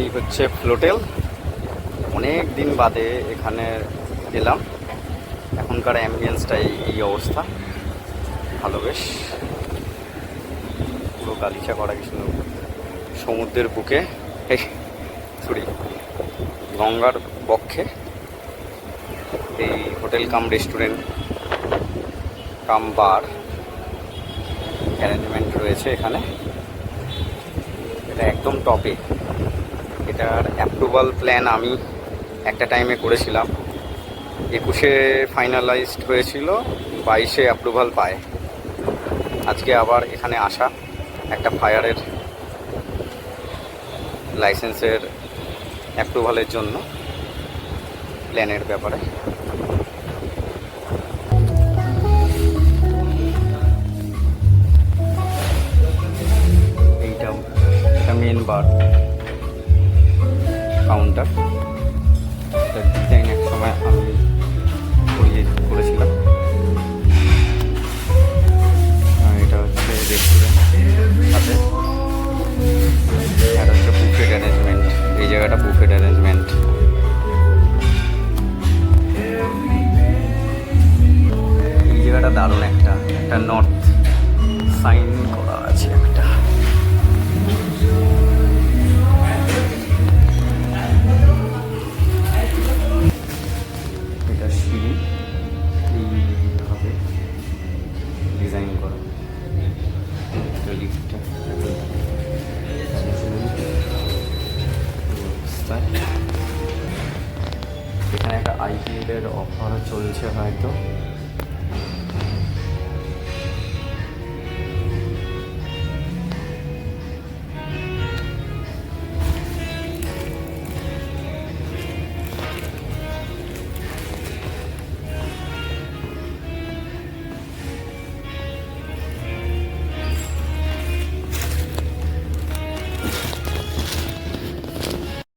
এই হচ্ছে ফ্লোটেল। অনেক দিন বাদে এখানে এলাম। এখনকার অ্যাম্বিয়েন্সটাই এই অবস্থা। ভালো বেশ। পুরো গালিচা করা কিছু সমুদ্রের বুকে। সরি গঙ্গার বক্ষে। এই hotel cum restaurant cum bar. Arrangement রয়েছে এখানে। এটা একদম টপে এটার অ্যাপ্রুভাল প্ল্যান আমি একটা টাইমে করেছিলাম। একুশে ফাইনালাইজড হয়েছিল, বাইশে অ্যাপ্রুভাল পায়। আজকে আবার এখানে আসা, একটা ফায়ারের লাইসেন্সের অ্যাপ্রুভালের জন্য প্ল্যানের ব্যাপারে। এইটা এটা মেন বার কাউন্টার এটার ডিজাইন এক সময় আমি করিয়ে করেছিলাম। এটা হচ্ছে রেস্টুরেন্ট হচ্ছে বুফেট অ্যারেঞ্জমেন্ট এই জায়গাটা বুফেট অ্যারেঞ্জমেন্ট এই জায়গাটা দারুণ একটা। একটা নর্থ সাইন করা আছে একটা। রাস্তায় এখানে একটা আইপিএল এর অফার চলছে হয়তো।